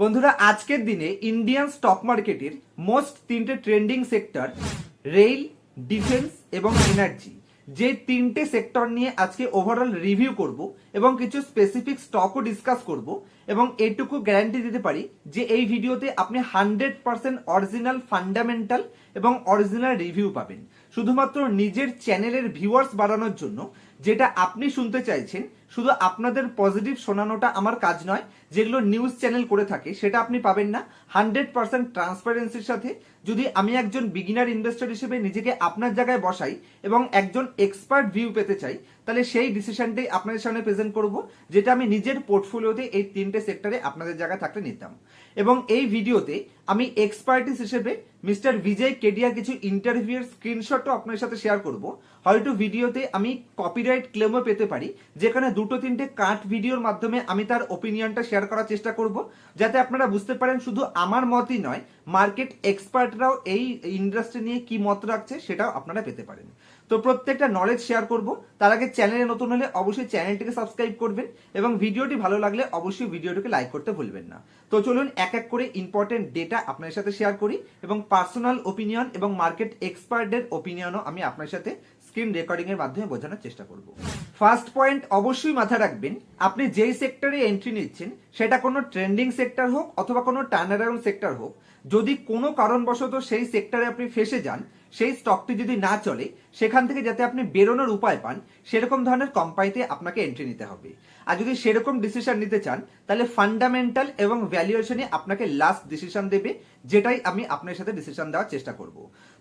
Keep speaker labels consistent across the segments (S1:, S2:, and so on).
S1: বন্ধুরা, আজকের দিনে ইন্ডিয়ান স্টক মার্কেটের মোস্ট তিনটে ট্রেন্ডিং সেক্টর রেল ডিফেন্স এবং এনার্জি যে তিনটে সেক্টর নিয়ে আজকে ওভারঅল রিভিউ করব এবং কিছু স্পেসিফিক স্টকও ডিসকাস করব এবং এটুকু গ্যারান্টি দিতে পারি যে এই ভিডিওতে আপনি হান্ড্রেড পার্সেন্ট অরিজিনাল ফান্ডামেন্টাল এবং অরিজিনাল রিভিউ পাবেন। শুধুমাত্র নিজের চ্যানেলের ভিউয়ার্স বাড়ানোর জন্য যেটা আপনি শুনতে চাইছেন শুধু আপনাদের পজিটিভ শোনানোটা আমার কাজ নয়, যেগুলো নিউজ চ্যানেল করে থাকে, সেটা আপনি পাবেন না। হান্ড্রেড পার্সেন্ট ট্রান্সপারেন্সির সাথে যদি আমি একজন বিগিনার ইনভেস্টর হিসেবে নিজেকে আপনার জায়গায় বসাই এবং একজন এক্সপার্ট ভিউ পেতে চাই, তাহলে সেই ডিসিশনটাই আপনাদের সামনে প্রেজেন্ট করব, যেটা আমি নিজের পোর্টফোলিওতে এই তিনটে সেক্টরে আপনাদের জায়গায় থাকতে নিতাম। এবং এই ভিডিওতে আমি এক্সপার্টিস হিসেবে মিস্টার বিজয় কেডিয়ার কিছু ইন্টারভিউর স্ক্রিনশটও আপনার সাথে শেয়ার করব। হয়তো ভিডিওতে আমি কপিরাইট ক্লেমও পেতে পারি, যেখানে দুটো তিনটে কাট ভিডিওর মাধ্যমে আমি তার ওপিনিয়নটা শেয়ার করার চেষ্টা করব, যাতে আপনারা বুঝতে পারেন শুধু আমার মতই নয় মার্কেট এক্সপার্টরাও এই ইন্ডাস্ট্রি নিয়ে কি মত রাখছে সেটাও আপনারা পেতে পারেন। তো প্রত্যেকটা নলেজ শেয়ার করব। তার আগে চ্যানেলে নতুন হলে অবশ্যই চ্যানেলটিকে সাবস্ক্রাইব করবেন এবং ভিডিওটি ভালো লাগলে অবশ্যই ভিডিওটিকে লাইক করতে ভুলবেন না। তো চলুন এক এক করে ইম্পর্টেন্ট ডেটা আপনার সাথে শেয়ার করি এবং পার্সোনাল ওপিনিয়ন এবং মার্কেট এক্সপার্টদের ওপিনিয়নও আমি আপনার সাথে স্ক্রিন রেকর্ডিং এর মাধ্যমে বোঝানোর চেষ্টা করব। ফার্স্ট পয়েন্ট অবশ্যই মাথায় রাখবেন, আপনি যেই সেক্টরে এন্ট্রি নিচ্ছেন, সেটা কোনো ট্রেন্ডিং সেক্টর হোক অথবা কোনো টার্নার অ্যারাউন্ড সেক্টর হোক, যদি কোনো কারণবশত সেই সেক্টরে আপনি ফেসে যান, সেই স্টকটি যদি না চলে, সেখান থেকে যাতে আপনি বেরোনোর উপায় পান, সেরকম ধরনের কোম্পানিতে আপনাকে এন্ট্রি নিতে হবে। আর যদি সেরকম ডিসিশন নিতে চান, তাহলে ফান্ডামেন্টাল এবং ভ্যালুয়েশনে আপনাকে লাস্ট ডিসিশন দেবে, যেটাই আমি আপনার সাথে ডিসিশন দেওয়ার চেষ্টা করব।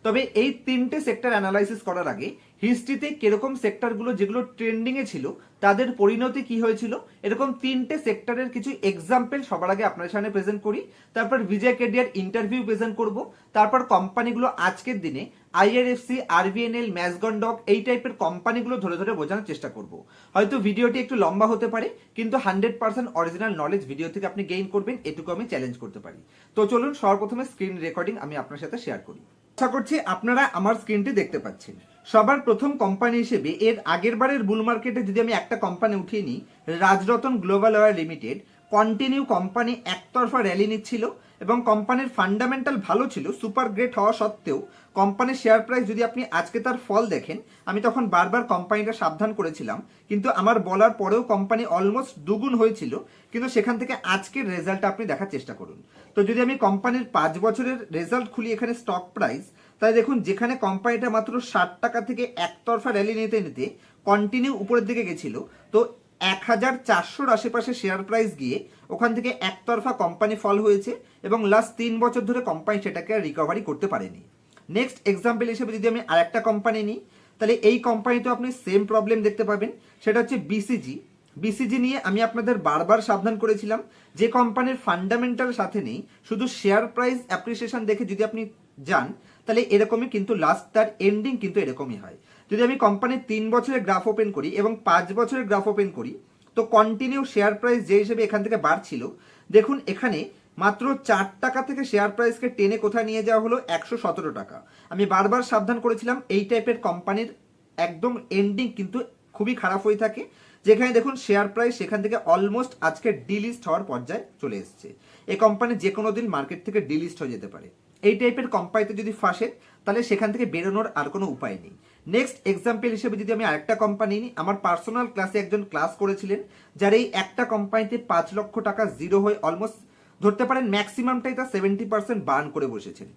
S1: তবে এই তিনটে সেক্টর অ্যানালাইসিস করার আগে হিস্ট্রিতে কীরকম সেক্টরগুলো যেগুলো ট্রেন্ডিংয়ে ছিল, তাদের পরিণতি কি হয়েছিল? এরকম তিনটে সেক্টরের কিছু এক্সাম্পল সবার আগে আপনার সামনে প্রেজেন্ট করি। তারপর বিজয় কেডিয়ার ইন্টারভিউ প্রেজেন্ট করব। তারপর কোম্পানিগুলো আজকের দিনে আইআরএফসি আরবিএনএল ম্যাসগন্ডক এই টাইপের কোম্পানিগুলো ধরে ধরে বোঝানোর চেষ্টা করব। হয়তো ভিডিওটি একটু লম্বা হতে পারে, কিন্তু hundred percent original knowledge video থেকে আপনি গেইন করবেন, এটুকু আমি চ্যালেঞ্জ করতে পারি। তো চলুন সর্বপ্রথমে স্ক্রিন রেকর্ডিং আমি আপনার সাথে শেয়ার করি। আশা করছি আপনারা আমার স্ক্রিনটি দেখতে পাচ্ছেন। সবার প্রথম কোম্পানি হিসেবে এর আগের বারের বুল মার্কেটে যদি আমি একটা কোম্পানি উঠিয়ে নিই, Rajratan global wire limited continue company একতরফা র্যালি নিচ্ছিল। এবং কোম্পানির ফান্ডামেন্টাল ভালো ছিল সুপার গ্রেট হওয়া সত্ত্বেও কোম্পানির শেয়ার প্রাইস যদি আপনি আজকে তার ফল দেখেন, আমি তখন বারবার কোম্পানিটা সাবধান করেছিলাম, কিন্তু আমার বলার পরেও কোম্পানি অলমোস্ট দুগুণ হয়েছিল, কিন্তু সেখান থেকে আজকের রেজাল্টটা আপনি দেখার চেষ্টা করুন। তো যদি আমি কোম্পানির পাঁচ বছরের রেজাল্ট খুলি এখানে স্টক প্রাইস তাই দেখুন যেখানে কোম্পানিটা মাত্র ষাট টাকা থেকে একতরফা র্যালি নিতে নিতে কন্টিনিউ উপরের দিকে গেছিল, তো এক হাজার চারশোর আশেপাশে শেয়ার প্রাইস গিয়ে ওখান থেকে একতরফা কোম্পানি ফল হয়েছে এবং লাস্ট তিন বছর ধরে কোম্পানি সেটাকে রিকভারি করতে পারেনি। নেক্সট এক্সাম্পল হিসেবে যদি আমি আরেকটা কোম্পানি নিই, তাহলে এই কোম্পানিতেও আপনি সেম প্রবলেম দেখতে পাবেন। সেটা হচ্ছে বিসিজি বিসিজি নিয়ে আমি আপনাদের বারবার সাবধান করেছিলাম যে কোম্পানির ফান্ডামেন্টাল সাথে নেই, শুধু শেয়ার প্রাইস অ্যাপ্রিসিয়েশন দেখে যদি আপনি যান, তাহলে এরকমই কিন্তু লাস্ট তার এন্ডিং কিন্তু এরকমই হয়। যদি আমি কোম্পানির তিন বছরের গ্রাফ ওপেন করি এবং পাঁচ বছরের গ্রাফ ওপেন করি, তো কন্টিনিউ শেয়ার প্রাইস যে হিসেবে এখান থেকে বাড়ছিল, দেখুন এখানে মাত্র চার টাকা থেকে শেয়ার প্রাইসকে টেনে কোথায় নিয়ে যাওয়া হলো? একশো সতেরো টাকা। আমি বারবার সাবধান করেছিলাম, এই টাইপের কোম্পানির একদম এন্ডিং কিন্তু খুবই খারাপ হয়ে থাকে, যেখানে দেখুন শেয়ার প্রাইস সেখান থেকে অলমোস্ট আজকে ডিলিস্ট হওয়ার পর্যায়ে চলে এসছে। এই কোম্পানি যে কোনো দিন মার্কেট থেকে ডিলিস্ট হয়ে যেতে পারে। এই টাইপের কোম্পানিতে যদি ফাঁসে তাহলে সেখান থেকে বেরোনোর আর কোনো উপায় নেই। নেক্সট এক্সাম্পল হিসেবে যদি আমি আরেকটা কোম্পানি নিই, আমার পার্সোনাল ক্লাসে একজন ক্লাস করেছিলেন, যার এই একটা কোম্পানিতে পাঁচ লক্ষ টাকা জিরো হয়ে অলমোস্ট ধরতে পারেন ম্যাক্সিমামটাই তার সেভেন্টি পার্সেন্ট বার্ন করে বসেছেন।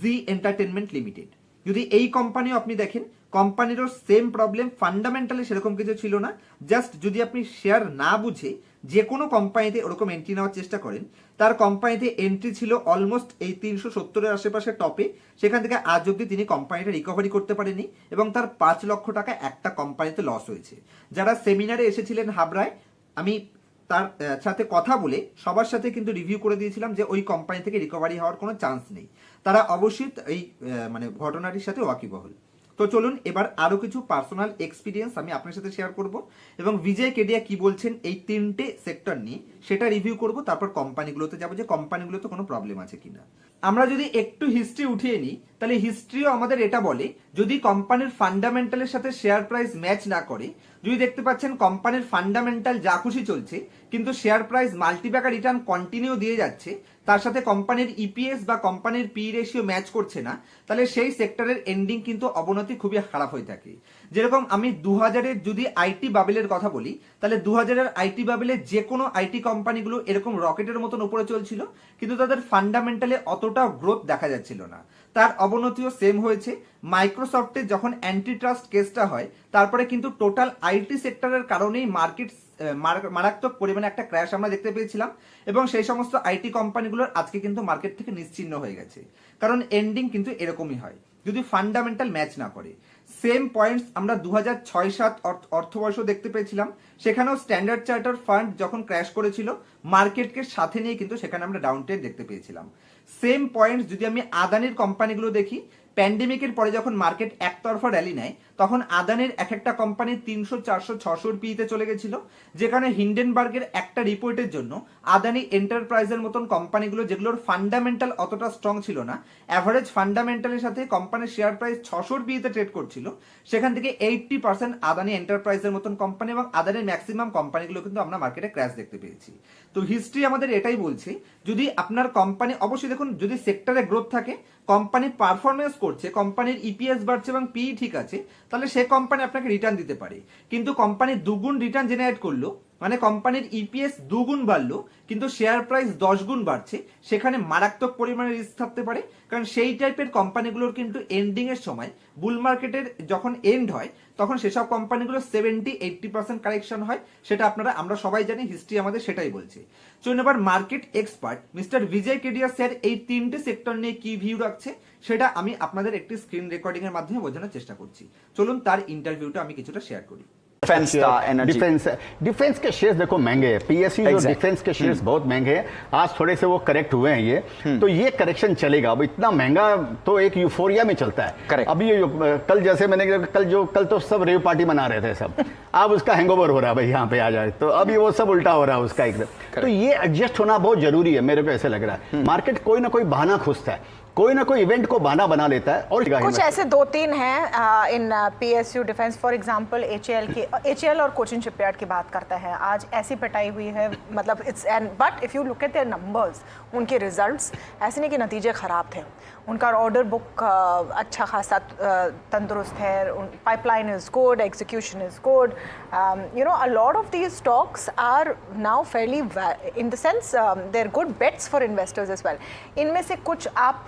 S1: জি এন্টারটেনমেন্ট লিমিটেড যদি এই কোম্পানিও আপনি দেখেন কোম্পানিরও সেম প্রবলেম ফান্ডামেন্টালি সেরকম কিছু ছিল না। জাস্ট যদি আপনি শেয়ার না বুঝে যে কোনো কোম্পানিতে ওরকম এন্ট্রি নেওয়ার চেষ্টা করেন, তার কোম্পানিতে এন্ট্রি ছিল অলমোস্ট এই তিনশো সত্তরের আশেপাশে টপে সেখান থেকে আজ অব্দি তিনি কোম্পানিটা রিকভারি করতে পারেনি এবং তার পাঁচ লক্ষ টাকা একটা কোম্পানিতে লস হয়েছে। যারা সেমিনারে এসেছিলেন হাবড়ায়, আমি তার সাথে কথা বলে সবার সাথে কিন্তু রিভিউ করে দিয়েছিলাম যে ওই কোম্পানি থেকে রিকভারি হওয়ার কোনো চান্স নেই। তারা অবশ্যই এই মানে ঘটনাটির সাথে ওয়াকিবহল। তো চলুন এবার আরও কিছু পার্সোনাল এক্সপিরিয়েন্স আমি আপনার সাথে শেয়ার করব এবং বিজয় কেডিয়া কি বলছেন এই তিনটে সেক্টর নিয়ে সেটা রিভিউ করব, তারপর কোম্পানিগুলোতে যাব যে কোম্পানিগুলোতে কোনো প্রবলেম আছে কিনা। আমরা যদি একটু হিস্ট্রি উঠিয়ে নিই, তাহলে হিস্ট্রিও আমাদের এটা বলে, যদি কোম্পানির ফান্ডামেন্টালের সাথে শেয়ার প্রাইস ম্যাচ না করে যদি দেখতে পাচ্ছেন কোম্পানির ফান্ডামেন্টাল যা খুশি চলছে, কিন্তু share price multibagger return continue দিয়ে যাচ্ছে, তার সাথে কোম্পানির ইপিএস বা কোম্পানির পি রেশিও ম্যাচ করছে না, তাহলে সেই সেক্টরের এন্ডিং কিন্তু অবনতি খুবই খারাপ হয়ে থাকে। যেরকম আমি দু হাজারের যদি আইটি বাবেলের কথা বলি, তাহলে দু হাজারের আইটি বাবেলে যে কোনো আইটি কোম্পানিগুলো এরকম রকেটের মতন উপরে চলছিল, কিন্তু তাদের ফান্ডামেন্টালে অতটা গ্রোথ দেখা যাচ্ছিল না। তার অবনতিও সেম হয়েছে। মাইক্রোসফটের যখন অ্যান্টি ট্রাস্ট কেসটা হয়, তারপরে কিন্তু টোটাল আইটি সেক্টরের কারণেই মার্কেট মারাত্মক পরিমাণে একটা ক্র্যাশ আমরা দেখতে পেয়েছিলাম এবং সেই সমস্ত আইটি কোম্পানিগুলোর আজকে কিন্তু মার্কেট থেকে নিশ্চিহ্ন হয়ে গেছে। কারণ এন্ডিং কিন্তু এরকমই হয়, যদি ফান্ডামেন্টাল ম্যাচ না করে। সেম পয়েন্টস আমরা দু হাজার ছয় সাত অর্থবর্ষ দেখতে পেয়েছিলাম। সেখানেও স্ট্যান্ডার্ড চার্টার ফান্ড যখন ক্র্যাশ করেছিল মার্কেটকে সাথে নিয়ে কিন্তু সেখানে আমরা ডাউন ট্রেড দেখতে পেয়েছিলাম। সেম পয়েন্টস যদি আমি আদানির কোম্পানিগুলো দেখি প্যান্ডেমিকের পরে যখন মার্কেট একতরফা র্যালি নেয় তখন আদানির এক একটা কোম্পানি তিনশো, চারশো, ছশোর পিতে চলে গেছিল, যেখানে হিন্ডেনবার্গের একটা রিপোর্টের জন্য আদানি এন্টারপ্রাইজের মতন কোম্পানিগুলো যেগুলোর ফান্ডামেন্টাল অতটা স্ট্রং ছিল না অ্যাভারেজ ফান্ডামেন্টালের সাথে কোম্পানির শেয়ার প্রাইস ছশোর পিতে ট্রেড করছিল, সেখান থেকে এইটটি পার্সেন্ট আদানি এন্টারপ্রাইজের মতন কোম্পানি এবং আদানির ম্যাক্সিমাম কোম্পানিগুলো কিন্তু আমরা মার্কেটে ক্র্যাশ দেখতে পেয়েছি। তো হিস্ট্রি আমাদের এটাই বলছে, যদি আপনার কোম্পানি অবশ্যই দেখুন, যদি সেক্টরে গ্রোথ থাকে কোম্পানি পারফরমেন্স করছে কোম্পানির ইপিএস বাড়ছে এবং পি ঠিক আছে তাহলে সে কোম্পানি আপনাকে রিটার্ন দিতে পারে। কিন্তু কোম্পানি দুগুণ রিটার্ন জেনারেট করল মানে কোম্পানির ইপিএস দুগুণ বাড়লো, কিন্তু শেয়ার প্রাইস দশ গুণ বাড়ছে। সেখানে মারাত্মক পরিমাণে রিস্ক থাকতে পারে, কারণ সেই টাইপের কোম্পানিগুলোর কিন্তু এন্ডিং এর সময় বুল মার্কেটের যখন এন্ড হয়, তখন সেসব কোম্পানিগুলো সেভেন্টি এইটটি পার্সেন্ট কারেকশন হয়। সেটা আপনারা, আমরা সবাই জানি হিস্ট্রি আমাদের সেটাই বলছে। চলুন এবার market expert mister Vijay Kedia sir এই তিনটে সেক্টর নিয়ে কি ভিউ রাখছে, সেটা আমি আপনাদের একটি স্ক্রিন রেকর্ডিং এর মাধ্যমে বোঝানোর চেষ্টা করছি। চলুন তার ইন্টারভিউটা আমি কিছুটা শেয়ার করি।
S2: डिफेंस का एनर्जी
S3: डिफेंस डिफेंस के शेयर्स देखो महँगे है। पीएसयू जो डिफेंस के शेयर्स बहुत महँगे हैं। आज थोड़े से वो करेक्ट हुए हैं ये। तो ये करेक्शन चलेगा। अब इतना महँगा तो एक यूफोरिया में चलता है।
S2: Correct.
S3: अभी ये कल जैसे मैंने कल जो कल तो सब रेव पार्टी मना रहे थे सब। अब उसका हैंगओवर हो रहा है भाई यहाँ पे आ जाए। तो अभी वो सब उल्टा हो रहा है उसका एकदम तो ये एडजस्ट होना बहुत ज़रूरी है मेरे को ऐसे लग रहा है। मार्केट कोई ना कोई बहाना खोजता है। कोई ना कोई इवेंट को बहाना बना लेता है और
S4: कुछ ऐसे दो तीन हैं इन P S U defence for example H L की एच एल और कोचिन शिपयार्ड की बात करते हैं। आज ऐसी पिटाई हुई है मतलब it's end but if you look at their numbers उनके रिजल्ट्स ऐसे नहीं कि नतीजे ख़राब थे। उनका ऑर्डर बुक अच्छा खासा तंदुरुस्त है pipeline is good execution is good you know a lot of these stocks are now fairly in the sense they are good bets for investors as well इनमें से कुछ आप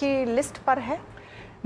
S4: की लिस्ट पर है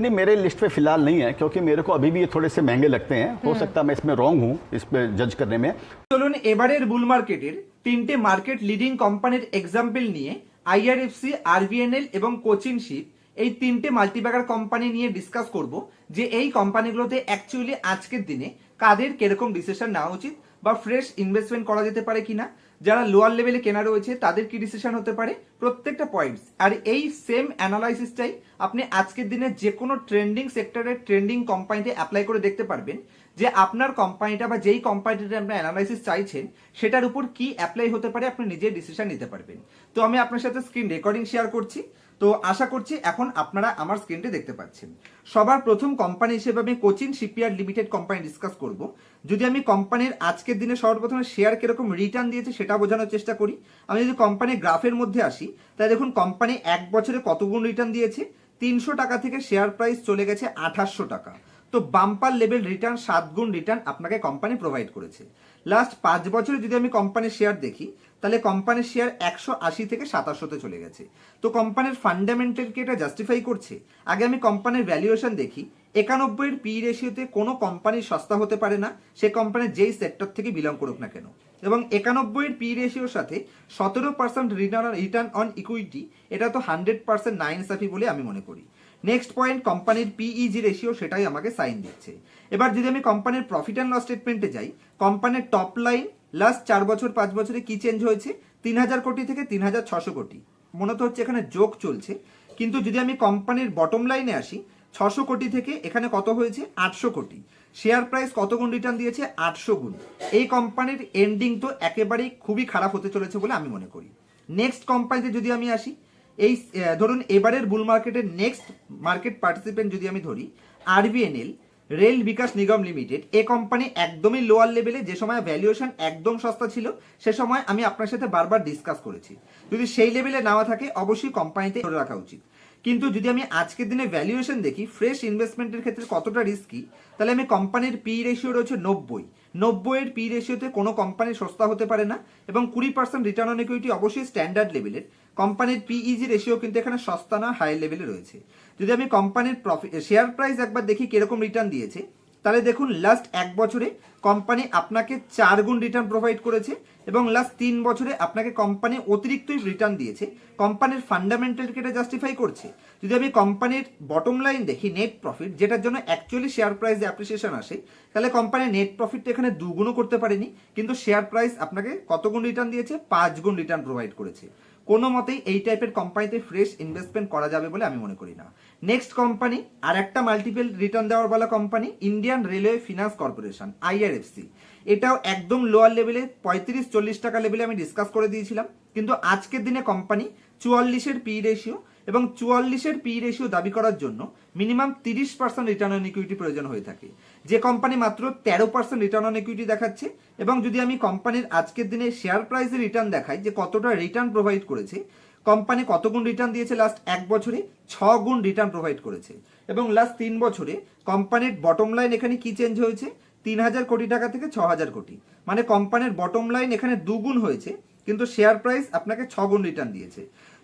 S3: नहीं मेरे लिस्ट पे फिलहाल नहीं है क्योंकि मेरे को अभी भी ये थोड़े से महंगे लगते हैं हो सकता है मैं इसमें रॉन्ग हूँ इस पे जज करने में
S1: চলুন এবারের বুল মার্কেটের তিনটে মার্কেট লিডিং কোম্পানির এক্সাম্পল নিয়ে আইআরএফসি আরবিএনএল এবং কোচিন শিপ এই তিনটে মাল্টিব্যাগার কোম্পানি নিয়ে ডিসকাস করব যে এই কোম্পানিগুলোতে অ্যাকচুয়ালি আজকের দিনে কাদের কিরকম ডিসিশন নেওয়া উচিত বা ফ্রেশ ইনভেস্টমেন্ট করা যেতে পারে কিনা যারা লোয়ার লেভেলে কেনা রয়েছে, তাদের কি ডিসিশন হতে পারে? প্রত্যেকটা পয়েন্টস আর এই সেম অ্যানালাইসিসটাই আপনি আজকের দিনে যে কোনো ট্রেন্ডিং সেক্টরের ট্রেন্ডিং কোম্পানিতে অ্যাপ্লাই করে দেখতে পারবেন যে আপনার কোম্পানিটা বা যেই কোম্পানিটা আপনি অ্যানালাইসিস চাইছেন, সেটার উপর কি অ্যাপ্লাই হতে পারে, আপনি নিজে ডিসিশন নিতে পারবেন। তো আমি আপনার সাথে স্ক্রিন রেকর্ডিং শেয়ার করছি। তো আশা করছি এখন আপনারা আমার স্ক্রিনটি দেখতে পাচ্ছেন। সবার প্রথম কোম্পানি হিসেবে আমি Cochin shipyard limited company discuss করব। যদি আমি কোম্পানির আজকের দিনে সর্বপ্রথমে শেয়ার কীরকম রিটার্ন দিয়েছে সেটা বোঝানোর চেষ্টা করি। আমি যদি কোম্পানির গ্রাফের মধ্যে আসি, তাহলে দেখুন কোম্পানি এক বছরে কত গুণ রিটার্ন দিয়েছে? তিনশো টাকা থেকে শেয়ার প্রাইস চলে গেছে আঠাশশো টাকা। তো বাম্পার লেভেল রিটার্ন সাত গুণ রিটার্ন আপনাকে কোম্পানি প্রোভাইড করেছে। লাস্ট পাঁচ বছরে যদি আমি কোম্পানির শেয়ার দেখি, তাহলে কোম্পানির শেয়ার একশো আশি থেকে সাতাশোতে চলে গেছে। তো কোম্পানির ফান্ডামেন্টালকে এটা জাস্টিফাই করছে? আগে আমি কোম্পানির ভ্যালুয়েশন দেখি, একানব্বইয়ের পি রেশিওতে কোনো কোম্পানি সস্তা হতে পারে না, সে কোম্পানির যেই সেক্টর থেকে বিলং করুক না কেন। এবং একানব্বইয়ের পি রেশিওর সাথে সতেরো percent return return on equity এটা তো হান্ড্রেড পার্সেন্ট নাইন সাফি বলে আমি মনে করি। নেক্সট পয়েন্ট কোম্পানির পিইজি রেশিও সেটাই আমাকে সাইন দিচ্ছে এবার যদি আমি কোম্পানির প্রফিট অ্যান্ড লস স্টেটমেন্টে যাই কোম্পানির টপ লাইন লাস্ট চার বছর, পাঁচ বছরে কি চেঞ্জ হয়েছে? তিন হাজার কোটি থেকে তিন হাজার ছশো কোটি। মনে তো হচ্ছে এখানে যোগ চলছে, কিন্তু যদি আমি কোম্পানির বটম লাইনে আসি, ছশো কোটি থেকে এখানে কত হয়েছে? আটশো কোটি। শেয়ার প্রাইস কত গুণ রিটার্ন দিয়েছে? আটশো গুণ। এই কোম্পানির এন্ডিং তো একেবারেই খুবই খারাপ হতে চলেছে বলে আমি মনে করি। নেক্সট কোম্পানিতে যদি আমি আসি এই ধরুন এবারের বুল মার্কেটের নেক্সট মার্কেট পার্টিসিপেন্ট যদি আমি ধরি RVNL rail Vikas Nigam limited, এ কোম্পানি একদমই লোয়ার লেভেলে যে সময় ভ্যালুয়েশন একদম সস্তা ছিল, সে সময় আমি আপনার সাথে বারবার ডিসকাস করেছি। যদি সেই লেভেলে নেওয়া থাকে, অবশ্যই কোম্পানিতে ধরে রাখা উচিত। কিন্তু যদি আমি আজকের দিনে ভ্যালুয়েশন দেখি ফ্রেশ ইনভেস্টমেন্টের ক্ষেত্রে কতটা রিস্কি তাহলে আমি কোম্পানির পি রেশিও রয়েছে নব্বই। নব্বইয়ের পি রেশিওতে কোনো কোম্পানি সস্তা হতে পারে না এবং কুড়ি পার্সেন্ট রিটার্ন অন ইকুইটি অবশ্যই স্ট্যান্ডার্ড লেভেলের কোম্পানির পিইজি রেশিও কিন্তু এখানে সস্তা না হাই লেভেলে রয়েছে। যদি আমি কোম্পানির প্রফিট শেয়ার প্রাইস একবার দেখি কীরকম রিটার্ন দিয়েছে, তাহলে দেখুন লাস্ট এক বছরে কোম্পানি আপনাকে চার গুণ রিটার্ন প্রোভাইড করেছে। এবং লাস্ট তিন বছরে আপনাকে কোম্পানি অতিরিক্তই রিটার্ন দিয়েছে। কোম্পানির ফান্ডামেন্টালকে এটা জাস্টিফাই করছে। যদি আমি কোম্পানির বটম লাইন দেখি নেট প্রফিট যেটার জন্য অ্যাকচুয়ালি শেয়ার প্রাইস অ্যাপ্রিসিয়েশন আসে, তাহলে কোম্পানির নেট প্রফিটটা এখানে দুগুণও করতে পারেনি, কিন্তু শেয়ার প্রাইস আপনাকে কত গুণ রিটার্ন দিয়েছে? পাঁচ গুণ রিটার্ন প্রোভাইড করেছে। কোনো মতেই এই টাইপের কোম্পানিতে ফ্রেশ ইনভেস্টমেন্ট করা যাবে বলে আমি মনে করি না। নেক্সট কোম্পানি আর একটা মাল্টিপল রিটার্ন দেওয়ার বলা company Indian railway finance corporation IRFC এটাও একদম লোয়ার লেভেলে পঁয়ত্রিশ, চল্লিশ টাকা লেভেলে আমি ডিসকাস করে দিয়েছিলাম। কিন্তু আজকের দিনে কোম্পানি চুয়াল্লিশের পি রেশিও এবং চুয়াল্লিশের পি রেশিও দাবি করার জন্য মিনিমাম তিরিশ পার্সেন্ট রিটার্ন অন ইকুইটি প্রয়োজন হয়ে থাকে। যে কোম্পানি মাত্র তেরো পার্সেন্ট রিটার্ন অন ইকুইটি দেখাচ্ছে এবং যদি আমি কোম্পানির আজকের দিনে শেয়ার প্রাইসে রিটার্ন দেখাই যে কতটা রিটার্ন প্রোভাইড করেছে কোম্পানি কত গুণ রিটার্ন দিয়েছে লাস্ট এক বছরে? ছ গুণ রিটার্ন প্রোভাইড করেছে। এবং লাস্ট তিন বছরে কোম্পানির বটম লাইন এখানে কি চেঞ্জ হয়েছে? তিন হাজার কোটি টাকা থেকে ছ হাজার কোটি। মানে কোম্পানির বটম লাইন এখানে দুগুণ হয়েছে, কিন্তু শেয়ার প্রাইস আপনাকে ছগুণ গুণ রিটার্ন দিয়েছে।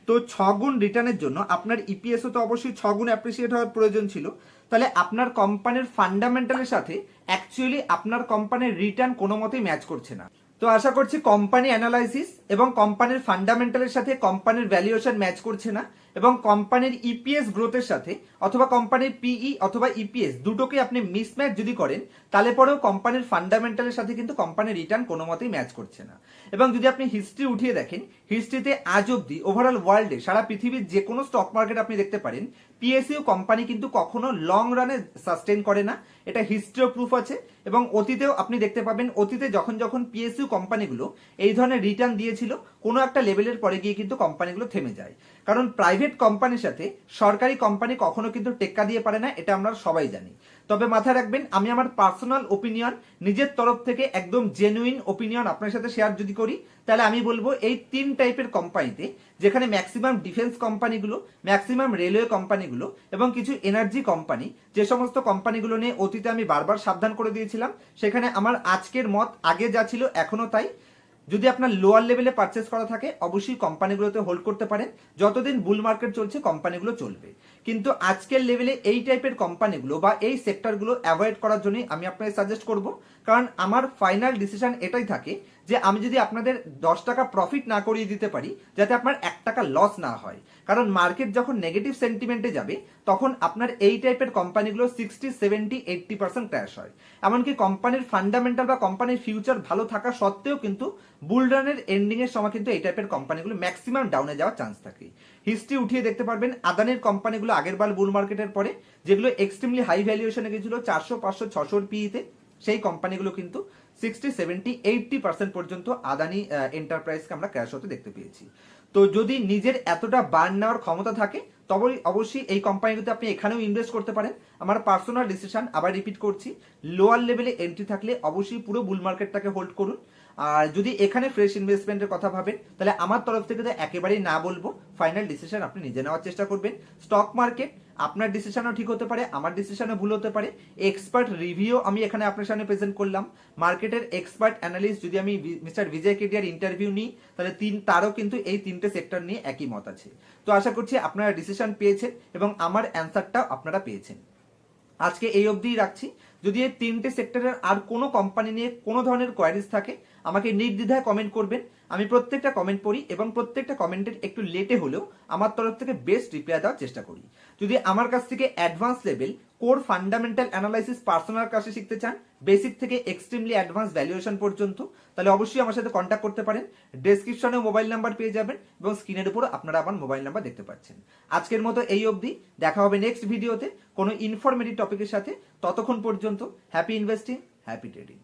S1: তো ছগুণ গুণ রিটার্নের জন্য আপনার ইপিএসও তো অবশ্যই ছগুণ গুণ অ্যাপ্রিসিয়েট হওয়ার প্রয়োজন ছিল। তাহলে আপনার কোম্পানির ফান্ডামেন্টালের সাথে অ্যাকচুয়ালি আপনার কোম্পানির রিটার্ন কোনো মতেই ম্যাচ করছে না। তো আশা করছি কোম্পানি অ্যানালাইসিস এবং কোম্পানির ফান্ডামেন্টালের সাথে কোম্পানির ভ্যালুয়েশন ম্যাচ করছে না এবং কোম্পানির ইপিএস গ্রোথের সাথে অথবা কোম্পানির পিই অথবা ইপিএস দুটোকে আপনি মিসম্যাচ যদি করেন, তাহলে পরেও কোম্পানির ফান্ডামেন্টালের সাথে কিন্তু কোম্পানির রিটার্ন কোনো মতেই ম্যাচ করছে না। এবং যদি আপনি হিস্ট্রি উঠিয়ে দেখেন হিস্ট্রিতে আজ অব্দি ওভারঅল ওয়ার্ল্ডে সারা পৃথিবীর যে কোনো স্টক মার্কেট আপনি দেখতে পারেন পিএসইউ কোম্পানি কিন্তু কখনো লং রানে সাস্টেন করে না। এটা হিস্ট্রিও প্রুফ আছে এবং অতীতেও আপনি দেখতে পাবেন, অতীতে যখন যখন পিএসইউ কোম্পানিগুলো এই ধরনের রিটার্ন দিয়েছিল কোনো একটা লেভেলের পরে গিয়ে কিন্তু কোম্পানিগুলো থেমে যায়। কারণ প্রাইভেট কোম্পানির সাথে সরকারি কোম্পানি কখনো কিন্তু টেক্কা দিয়ে পারে না, এটা আমরা সবাই জানি। তবে মাথায় রাখবেন, আমি আমার পার্সোনাল ওপিনিয়ন নিজের তরফ থেকে একদম জেনুইন ওপিনিয়ন আপনার সাথে শেয়ার যদি করি, তাহলে আমি বলব এই তিন টাইপের কোম্পানিতে যেখানে ম্যাক্সিমাম ডিফেন্স কোম্পানিগুলো ম্যাক্সিমাম রেলওয়ে কোম্পানিগুলো এবং কিছু এনার্জি কোম্পানি যে সমস্ত কোম্পানিগুলো নিয়ে অতীতে আমি বারবার সাবধান করে দিয়েছিলাম, সেখানে আমার আজকের মত আগে যা ছিল এখনও তাই। যদি আপনার লোয়ার লেভেলে পারচেস করা থাকে, অবশ্যই কোম্পানিগুলোতে হোল্ড করতে পারেন। যতদিন বুল মার্কেট চলছে, কোম্পানিগুলো চলবে। কিন্তু আজকের লেভেলে এই টাইপের কোম্পানিগুলো বা এই সেক্টরগুলো অ্যাভয়েড করার জন্যই আমি আপনাকে সাজেস্ট করব। কারণ আমার ফাইনাল ডিসিশন এটাই থাকে যে আমি যদি আপনাদের দশ টাকা প্রফিট না করিয়ে দিতে পারি, যাতে আপনার এক টাকা লস না হয়। কারণ মার্কেট যখন নেগেটিভ সেন্টিমেন্টে যাবে, তখন আপনার এই টাইপের কোম্পানিগুলো sixty seventy eighty percent crash হয়। এমনকি কোম্পানির ফান্ডামেন্টাল বা কোম্পানির ফিউচার ভালো থাকা সত্ত্বেও কিন্তু বুলরানের এন্ডিং এর সময় কিন্তু এই টাইপের কোম্পানিগুলো ম্যাক্সিমাম ডাউনে যাওয়ার চান্স থাকে। হিস্ট্রি উঠিয়ে দেখতে পারবেন, আদানির কোম্পানিগুলো আগের বার বুল মার্কেটের পরে যেগুলো এক্সট্রিমলি হাই ভ্যালুয়েশনে গেছিল, চারশো, পাঁচশো, ছশোর পিইতে সেই কোম্পানিগুলো কিন্তু সিক্সটি সেভেন্টি এইটটি পার্সেন্ট পর্যন্ত আদানি এন্টারপ্রাইজকে আমরা ক্র্যাশ হতে দেখতে পেয়েছি। তো যদি নিজের এতটা বার্ন নেওয়ার ক্ষমতা থাকে তবে অবশ্যই এই কোম্পানিগুলোতে আপনি এখানেও ইনভেস্ট করতে পারেন। আমার পার্সোনাল ডিসিশন আবার রিপিট করছি। লোয়ার লেভেলে এন্ট্রি থাকলে অবশ্যই পুরো বুল মার্কেটটাকে হোল্ড করুন। আর যদি এখানে ফ্রেশ ইনভেস্টমেন্টের কথা ভাবেন, তাহলে আমার তরফ থেকে তো একেবারেই না বলব ফাইনাল ডিসিশন আপনি নিজে নেওয়ার চেষ্টা করবেন। স্টক মার্কেট আপনার ডিসিশনও ঠিক হতে পারে, আমার ডিসিশনও ভুল হতে পারে। এক্সপার্ট রিভিউ আমি এখানে আপনার সামনে প্রেজেন্ট করলাম। মার্কেটের এক্সপার্ট অ্যানালিস্ট যদি আমি মিস্টার বিজয় কেডিয়ার ইন্টারভিউ নিই, তাহলে তিন, তারও কিন্তু এই তিনটে সেক্টর নিয়ে একই মত আছে। তো আশা করছি আপনারা ডিসিশন পেয়েছেন এবং আমার অ্যান্সারটাও আপনারা পেয়েছেন। আজকে এই অবধিই রাখছি। যদি এই তিনটে সেক্টরের আর কোনো কোম্পানি নিয়ে কোনো ধরনের কোয়ারিজ থাকে আমাকে নির্দ্বিধায় কমেন্ট করবেন। আমি প্রত্যেকটা কমেন্ট পড়ি এবং প্রত্যেকটা কমেন্টের একটু লেটে হলেও আমার তরফ থেকে বেস্ট রিপ্লাই দেওয়ার চেষ্টা করি। যদি আমার কাছ থেকে advance level core fundamental analysis personal কাছে শিখতে চান বেসিক থেকে এক্সট্রিমলি অ্যাডভান্স ভ্যালুয়েশন পর্যন্ত, তাহলে অবশ্যই আমার সাথে কন্ট্যাক্ট করতে পারেন। ডেসক্রিপশনে মোবাইল নাম্বার পেয়ে যাবেন এবং স্ক্রিনের উপর আপনারা আমার মোবাইল নাম্বার দেখতে পাচ্ছেন। আজকের মতো এই অবধি। দেখা হবে নেক্সট ভিডিওতে কোনো ইনফরমেটিভ টপিকের সাথে। ততক্ষণ পর্যন্ত হ্যাপি ইনভেস্টিং হ্যাপি ট্রেডিং